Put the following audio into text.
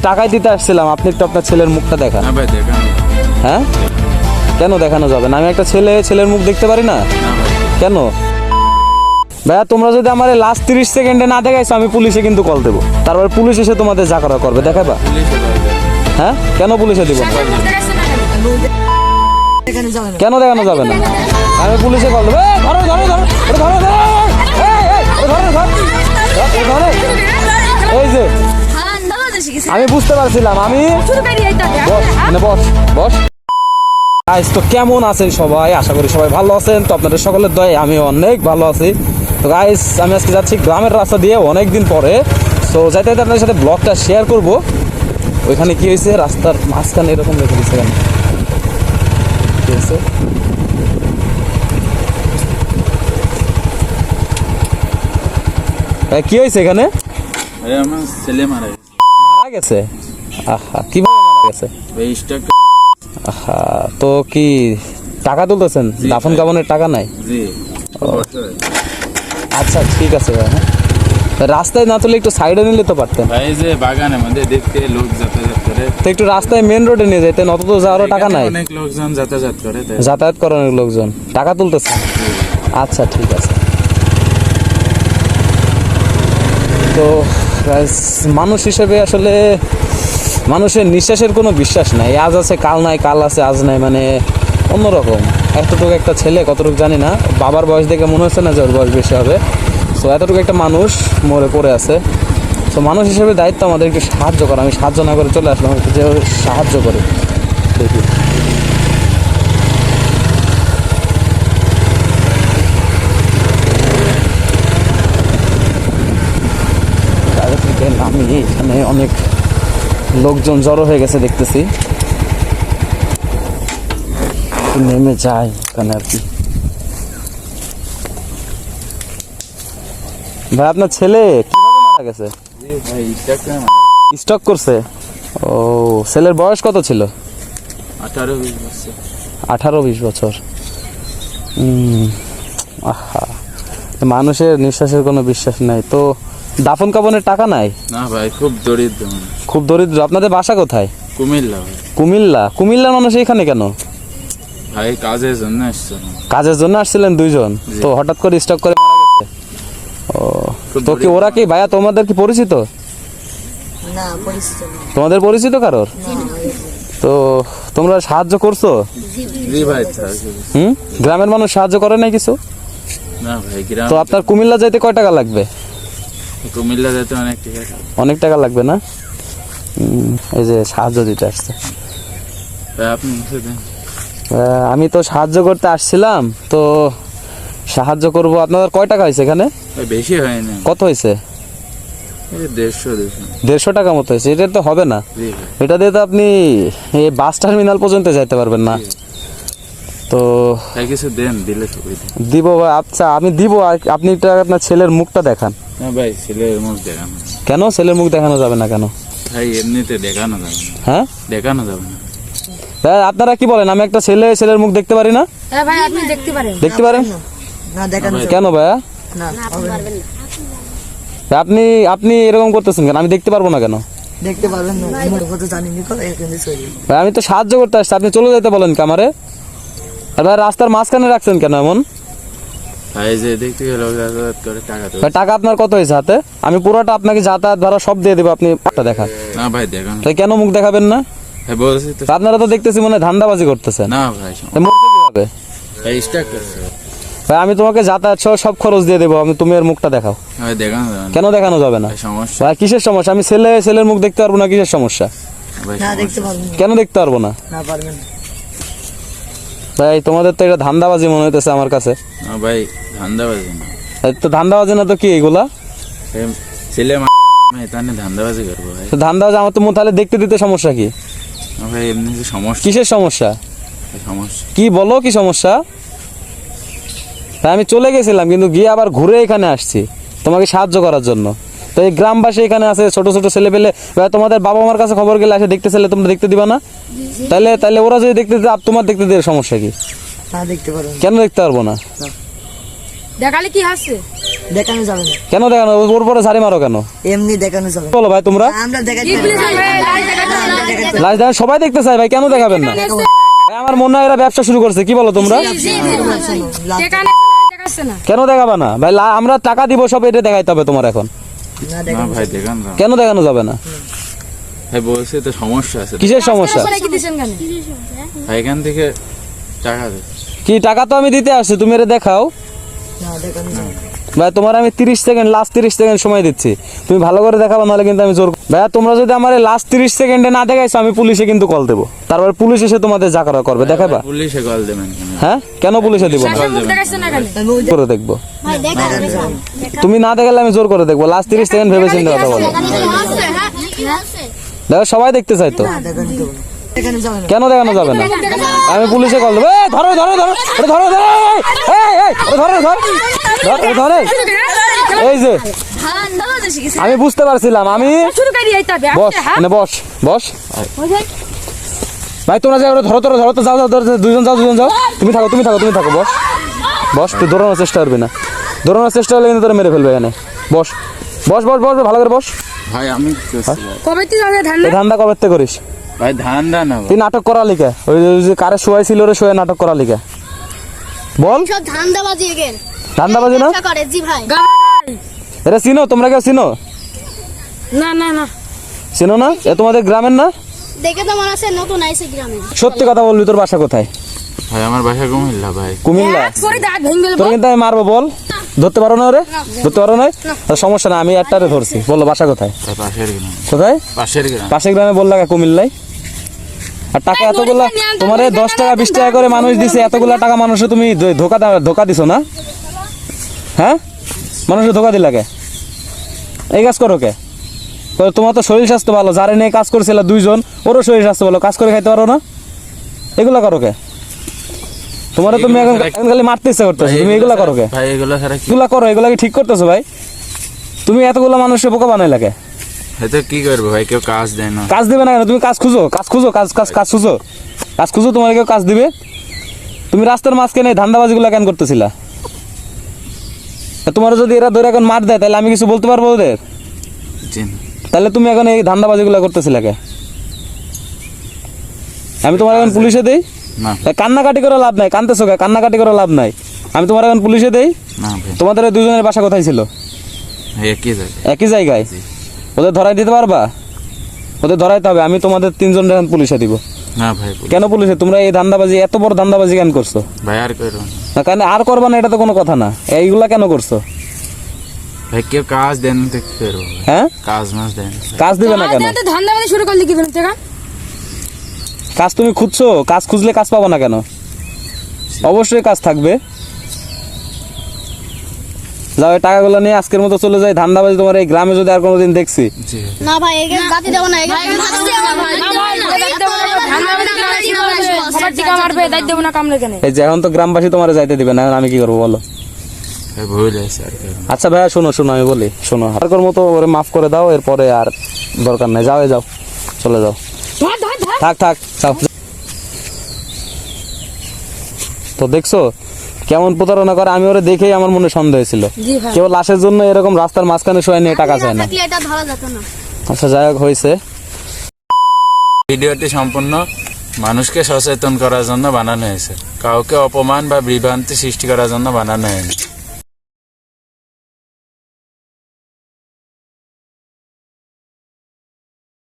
টাকাই দিতে আসছিলাম আপনি একটু আপনার ছেলের মুখটা দেখান না ভাই দেখানো হ্যাঁ কেন দেখানো যাবে না আমি একটা ছেলে ছেলের মুখ দেখতে পারি না কেন ভাইয়া তোমরা যদি আমার লাস্ট তিরিশ সেকেন্ডে না দেখাইছো আমি পুলিশে কিন্তু কল দেবো তারপর পুলিশ এসে তোমাদের যা করা করবে দেখাবা হ্যাঁ কেন পুলিশে দিব কেন দেখানো যাবে না আমি পুলিশে কল দেবো ধরো ধরো ধরো ধরো ধরো ধরো ধরো ধরো, ধরো। এই যে আমি বুঝতে পারছিলাম আমি বস মানে বস বস। গাইস তো কেমন আছেন সবাই? আশা করি সবাই ভালো আছেন। তো আপনাদের সকলের দয় আমি অনেক ভালো আছি। তো গাইস আমি আজকে যাচ্ছি গ্রামের রাস্তা দিয়ে অনেক দিন পরে। তো যাইতে যাইতে আপনাদের সাথে ব্লগটা শেয়ার করব। ওইখানে কি হয়েছে রাস্তার মাঝখানে এরকম রেখে দিচ্ছে কেন কি হয়েছে এ, কি হয়েছে এখানে? ভাই আমার ছেলে মারা মারা গেছে? আহা কীভাবে মারা গেছে? আহা তো কি টাকা তুলতেছেন? দাফন ভাই। কাবনের টাকা নাই? জি। আচ্ছা ঠিক আছে ভাই হ্যাঁ। রাস্তায় না তুলে একটু সাইডে নিলে তো পারতেন। ভাই যে বাগানের মধ্যে দেখতে লোক যাতায়াত করে। তো একটু রাস্তায় মেন রোডে নিয়ে যেতেন অত তো যাওয়ারও টাকা নাই? অনেক লোকজন যাতায়াত করে যাতায়াত করানোর লোকজন। টাকা তুলতেছে আচ্ছা ঠিক আছে। তো মানুষ হিসেবে আসলে মানুষের নিঃশ্বাসের কোনো বিশ্বাস নাই। আজ আছে, কাল নাই, কাল আছে, আজ নাই মানে অন্যরকম। এতটুকু একটা ছেলে, কতটুকু জানি না। বাবার বয়স দেখে মনে হচ্ছে না যে ওর বয়স বেশি হবে। সো এতটুকু একটা মানুষ মরে পড়ে আছে। সো মানুষ হিসেবে দায়িত্ব আমাদের একটু সাহায্য করা। আমি সাহায্য না করে চলে আসলাম যে সাহায্য করে। দেখি। নামিয়ে এখানে অনেক লোকজন জড়ো হয়ে গেছে দেখতেছি। নেমে যায় এখানে আর কি। ভাই আপনার ছেলে কীভাবে মারা গেছে? স্টাক স্টক করছে? ও ছেলের বয়স কত ছিল? আঠারো বিশ বছর। আঠারো বিশ বছর। আহা। মানুষের নিঃশ্বাসের কোনো বিশ্বাস নাই। তো দাফন কাপনের টাকা নাই? না ভাই খুব দরিদ্র খুব দরিদ্র। আপনাদের বাসা কোথায়? কুমিল্লা ভাই। কুমিল্লা? কুমিল্লার মানুষ এখানে কেন? ভাই কাজের জন্য এসছে কাজের জন্য আসছিলেন দুইজন? তো হঠাৎ করে স্টক করে মারা গেছে? ও তো কি ওরা কি ভাইয়া তোমাদের কি পরিচিত? না পরিচিত না। তোমাদের পরিচিত কারোর? তো তোমরা সাহায্য করছ? জি ভাই। হুম? গ্রামের মানুষ সাহায্য করে নাই কিছু? না ভাই গ্রাম তো আপনার কুমিল্লা যাইতে কয় টাকা লাগবে? কুমিল্লা যেতে অনেক আছে। অনেক টাকা লাগবে না? এই যে সাহায্য দিতে আসছে। আপনি আমি তো সাহায্য করতে আসছিলাম তো সাহায্য করব। আপনাদের কয় টাকা হয়েছে এখানে? বেশি হয় না। কত হয়েছে? দেড়শো টাকা মতো হয়েছে। এটা তো হবে না। এটা দিয়ে তো আপনি এই বাস টার্মিনাল পর্যন্ত যাইতে পারবেন না। তো কিছু দেন দিলে দিব আচ্ছা আমি দিব আপনি আপনার ছেলের মুখটা দেখান। না ভাই ছেলের মুখ দেখানো। কেন? ছেলের মুখ দেখানো যাবে না কেন? ভাই এমনিতে দেখানো যাবে না। হ্যাঁ? দেখানো যাবে না। ভাই, আপনারা কি বলেন? আমি একটা ছেলে ছেলের মুখ দেখতে পারি না? হ্যাঁ ভাই আপনি দেখতে পারেন। দেখতে পারেন? না দেখানো কেন ভাইয়া? না হবে না। আপনি আপনি এরকম করতেছেন কেন? আমি দেখতে পারব না কেন? দেখতে পারবেন না জানি নি কথা এখানে চলে ভাই আমি তো সাহায্য করতে আসছি। আপনি চলে যেতে বলেন কামারে আর ভাই রাস্তার মাঝখানে রাখছেন কেন এমন? টাকা আপনার কত হয়েছে হাতে? আমি পুরোটা আপনাকে যাতায়াত ভাড়া সব দিয়ে দেবো আপনি একটা দেখান না ভাই দেখানো। তাই কেন মুখ দেখাবেন না? তা। আপনারা তো দেখতেছি মনে হয় ধান্দাবাজি করতেছেন না ভাই তাই কীভাবে? ভাই স্টাক করছে। ভাই আমি তোমাকে যাতায়াত সহ সব খরচ দিয়ে দেবো আমি তুমি এর মুখটা দেখাও। ভাই দেখানো যাবে না কেন দেখানো যাবে না? ভাই সমস্যা। কিসের সমস্যা? আমি ছেলে ছেলের মুখ দেখতে পারব না কিসের সমস্যা। কেন দেখতে পারব না? না পারবেন না। ভাই তোমাদের তো এটা ধান্দাবাজি মনে হইতেছে আমার কাছে। না ভাই ধান্দাবাজি না। তো ধান্দাবাজি না তো কি এগুলা? ছেলে তাহলে ধান্দাবাজি করব ভাই। ধান্দাবাজি আমার তো তাহলে দেখতে দিতে সমস্যা কি? ভাই এমনি যে সমস্যা। কিসের সমস্যা? সমস্যা। কি বলো কি সমস্যা? আমি চলে গেছিলাম কিন্তু গিয়ে আবার ঘুরে এখানে আসছি তোমাকে সাহায্য করার জন্য। তো এই গ্রামবাসী এখানে আছে ছোট ছোট ছেলে পেলে তোমাদের বাবা মার কাছে খবর গেলে এসে দেখতে ছেলে তোমরা দেখতে দিবা না? তাহলে তাহলে ওরা যদি দেখতে আর তোমার দেখতে দিয়ে সমস্যা কি। কেন দেখতে পারব না? দেখালে কি হাসছে দেখানো যাবে না। কেন দেখানো? ওর পরে সারি মারো কেন? এমনি দেখানো যাবে বলো ভাই তোমরা? আমরা দেখাচ্ছে। লাশ সবাই দেখতে চাই ভাই কেন দেখাবেন না? ভাই, আমার মনে হয় এরা ব্যবসা শুরু করছে কি বলো তোমরা? কেন দেখাবা না? ভাই লা- আমরা টাকা দিব সব এটা দেখাইতে হবে তোমার এখন। কেন দেখানো যাবে না? ভাই বলছে তো সমস্যা আছে। কিসের সমস্যা? কি ভাই এখান থেকে টাকা দে। কি টাকা তো আমি দিতে আসছি তুমি এটা দেখাও। ভাই তোমার আমি তিরিশ সেকেন্ড লাস্ট তিরিশ সেকেন্ড সময় দিচ্ছি তুমি ভালো করে দেখাবো নাহলে কিন্তু আমি জোর ভাইয়া তোমরা যদি আমার লাস্ট তিরিশ সেকেন্ডে না দেখাইছো আমি পুলিশে কিন্তু কল দেবো তারপর পুলিশ এসে তোমাদের যা করা করবে দেখাবা পুলিশে কল দেবেন হ্যাঁ কেন পুলিশে দিব করে দেখব তুমি না দেখালে আমি জোর করে দেখব লাস্ট তিরিশ সেকেন্ড ভেবে চিন্তা কথা বলো দেখো সবাই দেখতে চাই তো কেন দেখানো যাবে না আমি পুলিশে কল দেবো ধরো ধরো ধরো ধরো ধরো এই, এই, ধরো ধর ধর, এই যে আমি বুঝতে পারছিলাম আমি বস এনে বস বস ভাই তোমরা যাও ধরো ধরো ধরো তো যাও যাও দুজন যাও দুজন যাও তুমি থাকো তুমি থাকো তুমি থাকো বস বস তুই দৌড়ানোর চেষ্টা করবি না দৌড়ানোর চেষ্টা হলে কিন্তু তোরা মেরে ফেলবে এখানে বস বস বস বস ভালো করে বস ভাই আমি কবে তুই ধান্দা কবে থেকে করিস ভাই ধান দা না ভাই। তুই নাটক করা লিখা। ওই যে- কারে শোয়াই ছিল রে শোয়ে নাটক করা লিখা। বল। সব ধান্দাবাজি এগেন ধান্দাবাজি না? করে জি ভাই। এটা চিনো? তোমরা কেউ চিনো? না না না। চিনো না? এ তোমাদের গ্রামের না? দেখে তো মনে হচ্ছে নতুন আইসে গ্রামে। সত্যি কথা বলবি তোর বাসা কোথায়? ভাই আমার বাসা কুমিল্লা ভাই। কুমিল্লা? তোর কিন্তু আমি মারবো বল। ধরতে পারো না রে ধরতে পারো না সমস্যা না আমি একটারে ধরছি। বলল বাসা কোথায়? পাশের গ্রাম। কোথায়? পাশের গ্রাম। পাশের গ্রামে বললা কুমিল্লাই আর টাকা এতগুলা তোমার দশ টাকা বিশ টাকা করে মানুষ দিছে এতগুলা টাকা মানুষে তুমি ধোকা ধোকা দিছো না? হ্যাঁ? মানুষের ধোকা দিলাকে এই কাজ করো কে? তোমার তো শরীর স্বাস্থ্য ভালো যারা নিয়ে কাজ করছিল দুইজন ওরও শরীর স্বাস্থ্য ভালো কাজ করে খাইতে পারো না? এগুলা করো কে? তোমার তুমি এখন খালি মারতে ইচ্ছা করতেছো তুমি এগুলা করো কে? এগুলো করো এগুলা কি ঠিক করতেছো ভাই? তুমি এতগুলা মানুষের বোকা বানাই লাগে হয়তো কি করব ভাই? কেউ কাজ দেয় না। কাজ দিবে না কেন? তুমি কাজ খুঁজো কাজ খুঁজো কাজ কাজ কাজ খুঁজো। কাজ খুঁজো তোমার কেউ কাজ দিবে? তুমি রাস্তার মাঝখানে ধান্দাবাজিগুলো কেন করতেছিলা? তোমার যদি এরা ধরে এখন মার দেয় তাহলে আমি কিছু বলতে পারব ওদের? তাহলে তুমি এখন এই ধান্দাবাজিগুলো করতেছিলা কে? আমি তোমার এখন পুলিশে দেই? কান্নাকাটি করে লাভ নাই। কানতেছো কে? কান্নাকাটি করে লাভ নাই। আমি তোমার এখন পুলিশে দেই? তোমাদের দুজনের বাসা কোথায় ছিল? একই যায় একই জায়গায়? ওদের ধরাই দিতে পারবা? ওদের ধরাইতে হবে আমি তোমাদের তিনজন এখন পুলিশে দিব। না ভাই কেন পুলিশে? তোমরা এই ধান্দাবাজি এত বড় ধান্দাবাজি কেন করছ? ভাই আর করব না। কেন আর করবা না এটা তো কোনো কথা না। এইগুলা কেন করছ? ভাই কেউ কাজ দেন হ্যাঁ? কাজ মাস দেন কাজ দিবে না কেন? তো ধান্দাবাজি শুরু করলি কি টাকা? কাজ তুমি খুঁজছো? কাজ খুঁজলে কাজ পাবো না কেন? অবশ্যই কাজ থাকবে। যাও এই টাকাগুলো নিয়ে আজকের মতো চলে যাই। ধান্দাবাজি তোমার এই গ্রামে যদি আর কোনোদিন দেখছি। না ভাই এগেন গাতি দেবো না এগেন সবার টিকা মারবে দাঁত দেবো না এই যে এখন তো গ্রামবাসী তোমার যাইতে দিবে না আমি কি করব বলো। আচ্ছা ভাইয়া শোনো শোনো আমি বলি শোনো মতো ওরে মাফ করে দাও এরপরে আর দরকার নেই যাও যাও চলে যাও। থাক থাক যাও। তো দেখছ কেমন প্রতারণা করে আমি ওরে দেখেই আমার মনে সন্দেহ ছিল। কেউ কেবল লাশের জন্য এরকম রাস্তার মাঝখানে শোয়া নিয়ে টাকা চায় না। থাকলে এটা ধরা যেত না। আচ্ছা যাই হোক হয়েছে। ভিডিওটি সম্পূর্ণ মানুষকে সচেতন করার জন্য বানানো হয়েছে। কাউকে অপমান বা বিভ্রান্তি সৃষ্টি করার জন্য বানানো হয়নি।